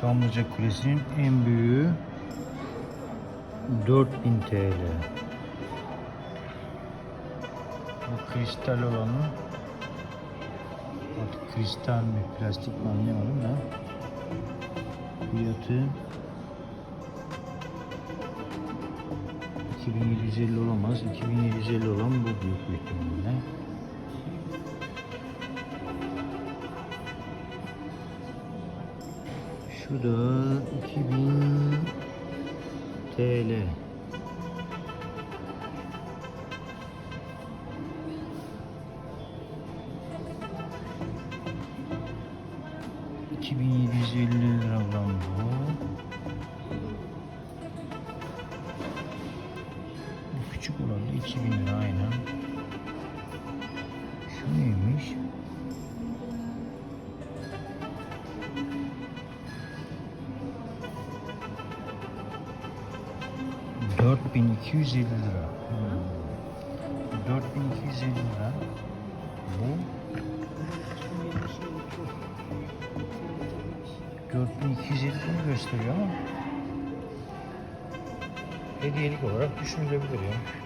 Çamlıca Kulesi'nin en büyüğü 4000 TL. Bu kristal olanı artık kristal mi plastik mi anlayamadım da fiyatı 2750 olamaz. 2750 olan bu büyük ihtimalle. Şu da 2000 TL. ...2750 liradan bu. Bu küçük olan da 2000 lira 4250 lira. Hmm. 4250 lira. Bu 4250 gösteriyor ama hediyelik olarak düşünülebilir ya. Yani.